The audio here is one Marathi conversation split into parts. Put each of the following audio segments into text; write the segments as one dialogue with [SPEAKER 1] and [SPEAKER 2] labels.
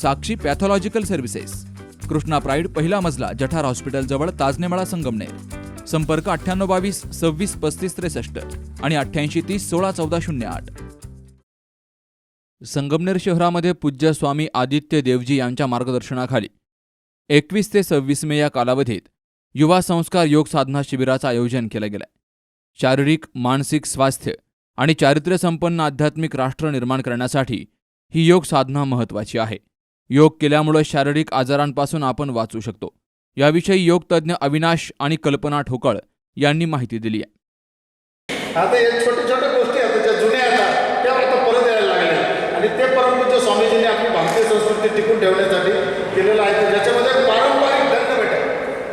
[SPEAKER 1] Sakshi pathological services Krishna pride पहिला मजला जठार हॉस्पिटलजवळ ताजनेमाळा संगमनेर. संपर्क अठ्ठ्याण्णव बावीस सव्वीस पस्तीस त्रेसष्ट आणि अठ्ठ्याऐंशी तीस सोळा चौदा शून्य आठ. संगमनेर शहरामध्ये पूज्य स्वामी आदित्य देवजी यांच्या मार्गदर्शनाखाली एकवीस ते सव्वीस मे या कालावधीत युवा संस्कार योग साधना शिबिराचं आयोजन केलं गेलंय. शारीरिक मानसिक स्वास्थ्य आणि चारित्र्यसंपन्न आध्यात्मिक राष्ट्र निर्माण करण्यासाठी ही योग साधना महत्त्वाची आहे. योग केल्यामुळे शारीरिक आजारांपासून आपण वाचू शकतो. याविषयी योग अविनाश आणि कल्पना ठोकळ यांनी माहिती दिली आहे.
[SPEAKER 2] आता या छोट्या छोट्या गोष्टी आता ज्या जुन्या आहेत त्या आता परत यायला लागल्या आणि ते परमपूज्य स्वामीजींनी आपली भारतीय संस्कृती टिकून ठेवण्यासाठी केलेलं आहे त्याच्यामध्ये पारंपरिक दंड बैठक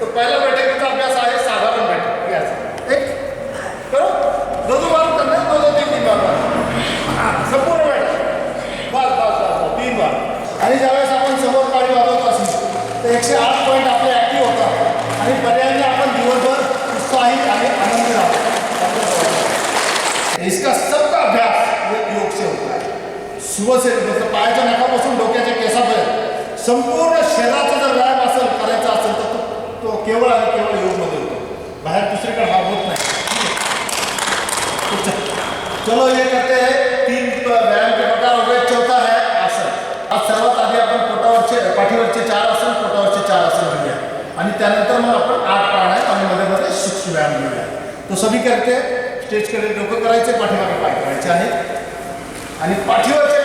[SPEAKER 2] तर पहिला बैठकीचा अभ्यास आहे साधारण बैठक याच एक करू दोन बार करणार दोन दोन तीन तीन बार हां संपूर्ण बैठक बस बस बस बस, तीन बार आणि ज्यावेळेस आपण समोर काळी वाजवत असू तर एकशे आठ पॉईंट आपले ॲक्टिव्ह होतात आणि पर्यायाने आपण दिवसभर उत्साही आणि आनंदी राहतो इसका सबका अभ्यास ये योग से होता है मतलब पायाच्या नखापासून डोक्याच्या केसापर्यंत. संपूर्ण शरीराचा जर व्यायाम असेल करायचा असेल तर तो तो केवळ आणि केवळ योगमध्ये होतो. बाहेर दुसरीकडे हा होत नाही. चलो हे करते तीन प- व्यायाम के प्रकार हो गए. चौथा है आसन. आज सर्वात आधी आपण पोटावरचे पाठीवरचे चार आसन पोटावरचे चार आसन घेऊया. आणि त्यानंतर मग आपण आठ आहे आणि मध्ये मध्ये सूक्ष्म व्यायाम घेऊया. तो सभी करते. स्टेजकडे डोकं करायचे पाठीमागे पाय करायचे आहे आणि पाठीवरचे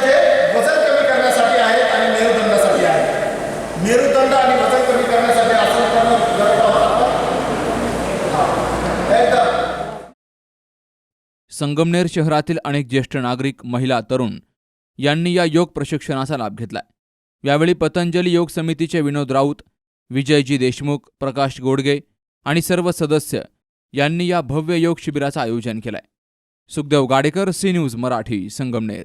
[SPEAKER 2] जे वजन कमी करण्यासाठी आहेत आणि मेरुदंडासाठी आहेत. मेरुदंड आणि वजन कमी करण्यासाठी आसन करणं
[SPEAKER 1] संगमनेर शहरातील अनेक ज्येष्ठ नागरिक महिला तरुण यांनी या योग प्रशिक्षणाचा लाभ घेतलाय. यावेळी पतंजली योग समितीचे विनोद राऊत विजयजी देशमुख प्रकाश गोडगे आणि सर्व सदस्य यांनी या भव्य योग शिबिराचं आयोजन केलंय. Sukhdev Gadekar C news Marathi Sangamner.